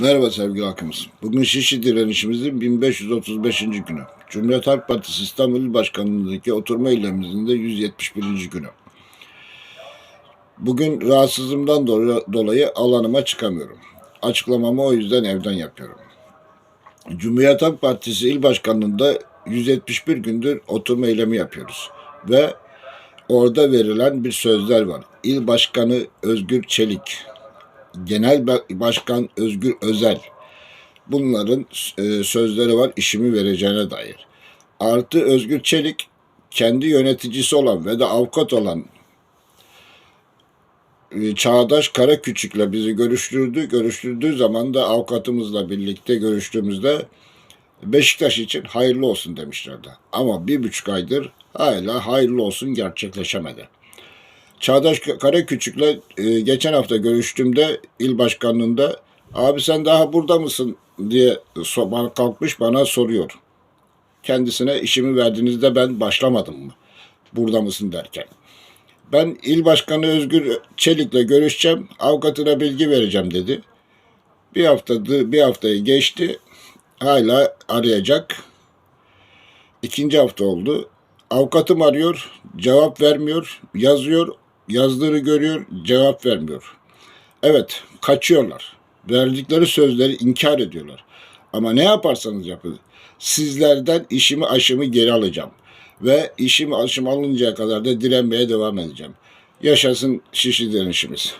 Merhaba sevgili halkımız. Bugün Şişli direnişimizin 1535. günü. Cumhuriyet Halk Partisi İstanbul İl Başkanlığı'ndaki oturma eylemimizin de 171. günü. Bugün rahatsızlığımdan do- dolayı alanıma çıkamıyorum. Açıklamamı o yüzden evden yapıyorum. Cumhuriyet Halk Partisi İl Başkanlığı'nda 171 gündür oturma eylemi yapıyoruz. Ve orada verilen bir sözler var. İl Başkanı Özgür Çelik, Genel Ba- Başkan Özgür Özel bunların e, sözleri var işimi vereceğine dair. Artı Özgür Çelik kendi yöneticisi olan ve de avukat olan e, Çağdaş Karaküçük'le bizi görüştürdü. Görüştürdüğü zaman da avukatımızla birlikte görüştüğümüzde Beşiktaş için hayırlı olsun demişlerdi. Ama bir buçuk aydır hala hayırlı olsun gerçekleşemedi. Çağdaş Karaküçük'le e, geçen hafta görüştüğümde il başkanlığında abi sen daha burada mısın diye so- bana kalkmış bana soruyor. Kendisine işimi verdiğinizde ben başlamadım mı? Burada mısın derken. Ben il başkanı Özgür Çelik'le görüşeceğim, avukatına bilgi vereceğim dedi. Bir haftadı, bir haftayı geçti. Hala arayacak. İkinci hafta oldu. Avukatım arıyor, cevap vermiyor, yazıyor, yazdığını görüyor, cevap vermiyor. Evet, kaçıyorlar. Verdikleri sözleri inkar ediyorlar. Ama ne yaparsanız yapın, sizlerden işimi aşımı geri alacağım. Ve işimi aşımı alıncaya kadar da direnmeye devam edeceğim. Yaşasın şişi direnişimiz.